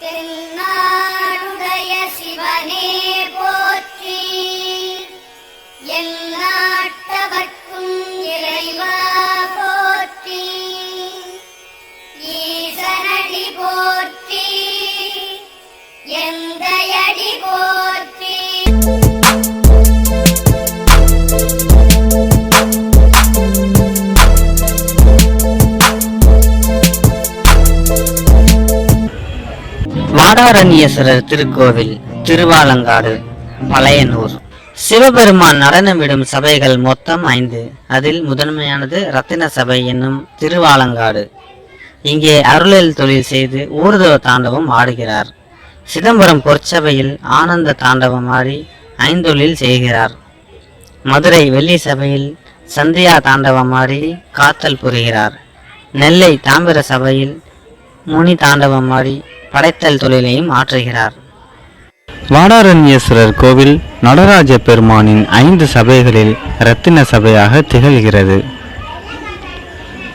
தென்னாடுடைய நாடாரண்யேஸ்வரர் திருக்கோவில் திருவாலங்காடு மலையனூர். சிவபெருமான் நடனமிடும் சபைகள் மொத்தம் ஐந்து. அதில் முதன்மையானது ரத்தின சபை என்னும் திருவாலங்காடு. இங்கே அருளில் தொழில் செய்து ஊர்தவ தாண்டவம் ஆடுகிறார். சிதம்பரம் பொற்சபையில் ஆனந்த தாண்டவம் ஆடி ஐந்தொழில் செய்கிறார். மதுரை வெள்ளி சபையில் சந்தியா தாண்டவம் ஆடி காத்தல் புரிகிறார். நெல்லை தாமிர சபையில் முனி தாண்டவம் ஆடி படைத்தல் தொழிலையும் ஆற்றுகிறார். வாடாரண்யேஸ்வரர் கோவில் நடராஜ பெருமானின் ஐந்து சபைகளில் ரத்தின சபையாக திகழ்கிறது.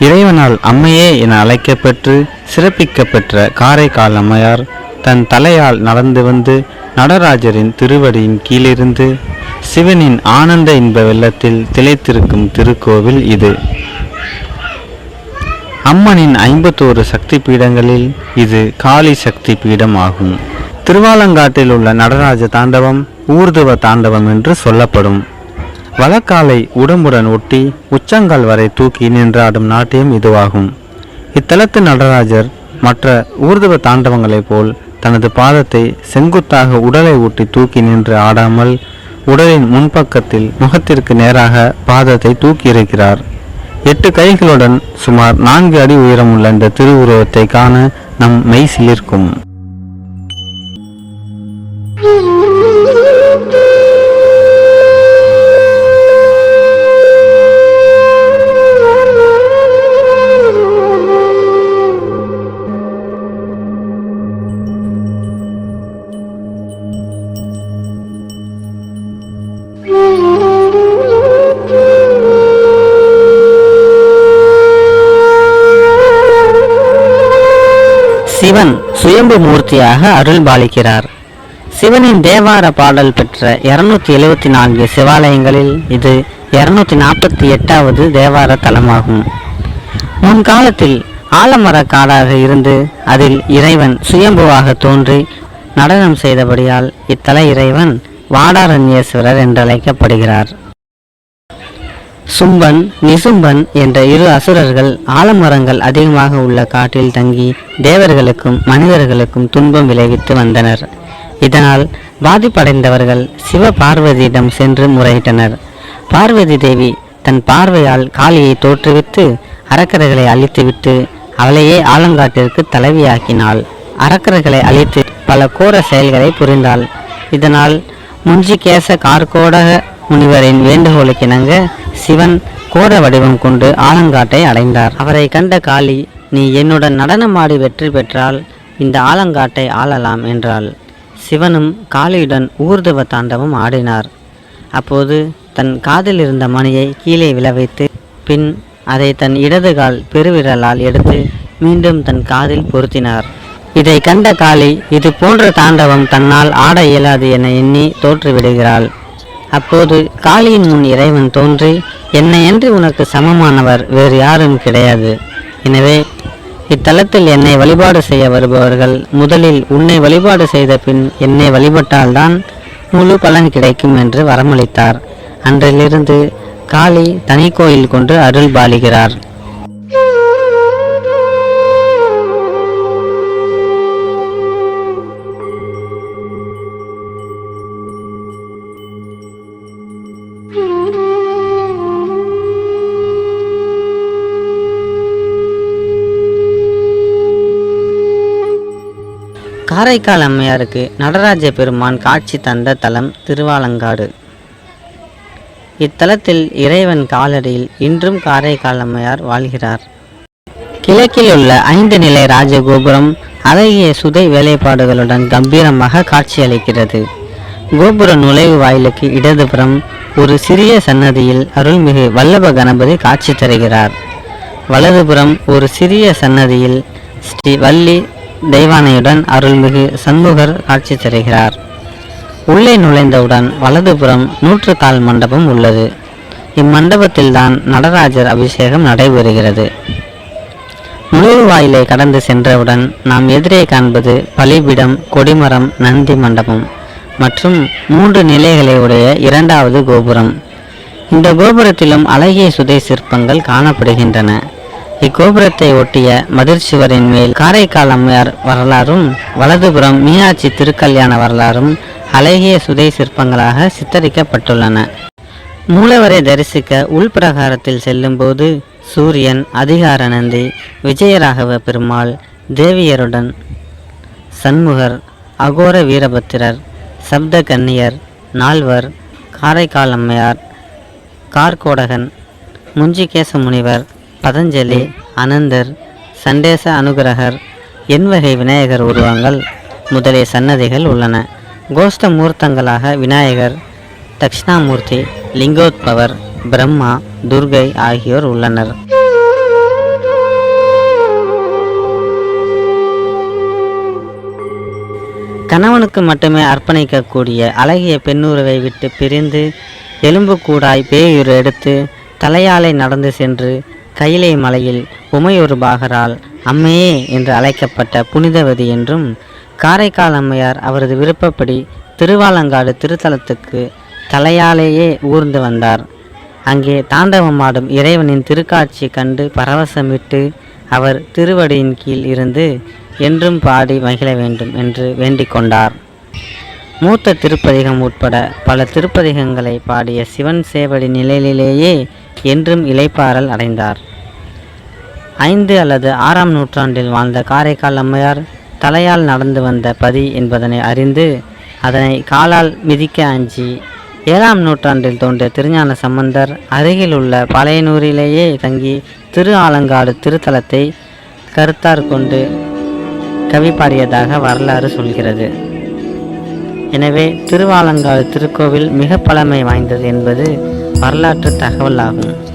இறைவனால் அம்மையே என அழைக்கப்பெற்று சிறப்பிக்கப்பெற்ற காரைக்கால் அம்மையார் தன் தலையால் நடந்து வந்து நடராஜரின் திருவடியின் கீழிருந்து சிவனின் ஆனந்த இன்ப வெள்ளத்தில் திளைத்திருக்கும் திருக்கோவில் இது. அம்மனின் ஐம்பத்தோரு சக்தி பீடங்களில் இது காளி சக்தி பீடம் ஆகும் திருவாலங்காட்டில் உள்ள நடராஜ தாண்டவம் ஊர்துவ தாண்டவம் என்று சொல்லப்படும். வளக்காலை உடம்புடன் ஒட்டி உச்சங்கால் வரை தூக்கி நின்றாடும் நாட்டியம் இதுவாகும். இத்தலத்து நடராஜர் மற்ற ஊர்துவ தாண்டவங்களைப் போல் தனது பாதத்தை செங்குத்தாக உடலை ஒட்டி தூக்கி நின்று ஆடாமல் உடலின் முன்பக்கத்தில் முகத்திற்கு நேராக பாதத்தை தூக்கி இருக்கிறார் எட்டு கைகளுடன் சுமார் நான்கு அடி உயரமுள்ள இந்த திருவுருவத்தை காண நம் மெய் சிலிர்க்கும் சிவன் சுயம்பு மூர்த்தியாக அருள் பாலிக்கிறார் சிவனின் தேவார பாடல் பெற்ற இருநூத்தி எழுபத்தி நான்கு சிவாலயங்களில் இது இருநூத்தி நாற்பத்தி எட்டாவது தேவார தலமாகும். முன்காலத்தில் ஆலமர காடாக இருந்து அதில் இறைவன் சுயம்புவாக தோன்றி நடனம் செய்தபடியால் இத்தல இறைவன் வாடாரண்யேஸ்வரர் என்றழைக்கப்படுகிறார். சும்பன் நிசும்பன் என்ற இரு அசுரர்கள் ஆலமரங்கள் அதிகமாக உள்ள காட்டில் தங்கி தேவர்களுக்கும் மனிதர்களுக்கும் துன்பம் விளைவித்து வந்தனர். இதனால் பாதிப்படைந்தவர்கள் சிவ பார்வதியிடம் சென்று முறையிட்டனர். பார்வதி தேவி தன் பார்வையால் காளியை தோற்றுவித்து அரக்கர்களை அழித்துவிட்டு அவளையே ஆலங்காட்டிற்கு தலைவியாக்கினாள். அரக்கர்களை அழித்து பல கோர செயல்களை புரிந்தாள். இதனால் முஞ்சிகேச கார்கோடக முனிவரின் வேண்டுகோளுக்கிணங்க சிவன் கோர வடிவம் கொண்டு ஆலங்காட்டை அடைந்தார். அவரை கண்ட காளி நீ என்னுடன் நடனமாடி வெற்றி பெற்றால் இந்த ஆலங்காட்டை ஆளலாம் என்றாள். சிவனும் காளியுடன் ஊர்துவ தாண்டவம் ஆடினார். அப்போது தன் காதில் இருந்த மணியை கீழே விழ வைத்து பின் அதை தன் இடது கால் பெருவிரலால் எடுத்து மீண்டும் தன் காதில் பொருத்தினார். இதை கண்ட காளி இது போன்ற தாண்டவம் தன்னால் ஆட இயலாது என எண்ணி தோற்றுவிடுகிறாள். அப்போது காளியின் முன் இறைவன் தோன்றி என்னை என்று உனக்கு சமமானவர் வேறு யாரும் கிடையாது. எனவே இத்தலத்தில் என்னை வழிபாடு செய்ய வருபவர்கள் முதலில் உன்னை வழிபாடு செய்த பின் என்னை வழிபட்டால்தான் முழு பலன் கிடைக்கும் என்று வரமளித்தார். அன்றிலிருந்து காளி தனி கோயில் கொண்டு அருள் பாலிகிறார் காரைக்கால் அம்மையாருக்கு நடராஜ பெருமான் காட்சி தந்த தலம் திருவாலங்காடு. இத்தலத்தில் இறைவன் காலடியில் இன்றும் காரைக்கால் அம்மையார் வாழ்கிறார். கிழக்கில் உள்ள ஐந்து நிலை ராஜகோபுரம் அழகிய சுதை வேலைப்பாடுகளுடன் கம்பீரமாக காட்சியளிக்கிறது. கோபுர நுழைவு வாயிலுக்கு இடதுபுறம் ஒரு சிறிய சன்னதியில் அருள்மிகு வல்லப கணபதி காட்சி தருகிறார். வலதுபுறம் ஒரு சிறிய சன்னதியில் ஸ்ரீ வள்ளி தெய்வானையுடன் அருள்மிகு சண்முகர் காட்சி தருகிறார். உள்ளே நுழைந்தவுடன் வலதுபுறம் நூற்றுக்கால் மண்டபம் உள்ளது. இம்மண்டபத்தில்தான் நடராஜர் அபிஷேகம் நடைபெறுகிறது. நுழைவாயிலை கடந்து சென்றவுடன் நாம் எதிரே காண்பது பலிபிடம் கொடிமரம் நந்தி மண்டபம் மற்றும் மூன்று நிலைகளை உடைய இரண்டாவது கோபுரம். இந்த கோபுரத்திலும் அழகிய சுதை சிற்பங்கள் காணப்படுகின்றன. இக்கோபுரத்தை ஒட்டிய மதிர்ச்சுவரின் மேல் காரைக்கால் அம்மையார் வரலாறும் வலதுபுறம் மீனாட்சி திருக்கல்யாண வரலாறும் அழகிய சுதை சிற்பங்களாக சித்தரிக்கப்பட்டுள்ளன. மூலவரை தரிசிக்க உள்பிரகாரத்தில் செல்லும்போது சூரியன் அதிகார நந்தி விஜயராகவ பெருமாள் தேவியருடன் சண்முகர் அகோர வீரபத்திரர் சப்த கன்னியர் நால்வர் காரைக்கால் அம்மையார் கார்கோடகன் முஞ்சிகேச முனிவர் பதஞ்சலி அனந்தர் சண்டேச அனுகிரகர் எண்வகை விநாயகர் உருவங்கள் முதலிய சன்னதிகள் உள்ளன. கோஷ்ட மூர்த்தங்களாக விநாயகர் தட்சிணாமூர்த்தி லிங்கோத்பவர் பிரம்மா துர்கை ஆகியோர் உள்ளனர். கணவனுக்கு மட்டுமே அர்ப்பணிக்கக்கூடிய அழகிய பெண்ணுறவை விட்டு பிரிந்து எலும்புக்கூடாய் பேயுரு எடுத்து தலையாலை நடந்து சென்று கைலை மலையில் உமையொரு பாகரால் அம்மையே என்று அழைக்கப்பட்ட புனிதவதி என்றும் காரைக்கால் அம்மையார் அவரது விருப்பப்படி திருவாலங்காடு திருத்தலத்துக்கு தலையாலேயே ஊர்ந்து வந்தார். அங்கே தாண்டவமாடும் இறைவனின் திருக்காட்சி கண்டு பரவசமிட்டு அவர் திருவடியின் கீழ் இருந்து என்றும் பாடி மகிழ வேண்டும் என்று வேண்டிக் கொண்டார். மூத்த திருப்பதிகம் உட்பட பல திருப்பதிகங்களை பாடிய சிவன் சேவடி நிலையிலேயே என்றும் இளைப்பாறல் அடைந்தார். ஐந்து அல்லது ஆறாம் நூற்றாண்டில் வாழ்ந்த காரைக்கால் அம்மையார் தலையால் நடந்து வந்த பதி என்பதனை அறிந்து அதனை காலால் மிதிக்க அஞ்சி ஏழாம் நூற்றாண்டில் தோன்றிய திருஞான சம்பந்தர் அருகில் உள்ள பழையனூரிலேயே தங்கி திரு ஆலங்காடு திருத்தலத்தை கருத்தார் கொண்டு கவி பாடியதாக வரலாறு சொல்கிறது. எனவே திருவாலங்காடு திருக்கோவில் மிக பழமை வாய்ந்தது என்பது வரலாற்று தகவலாகும்.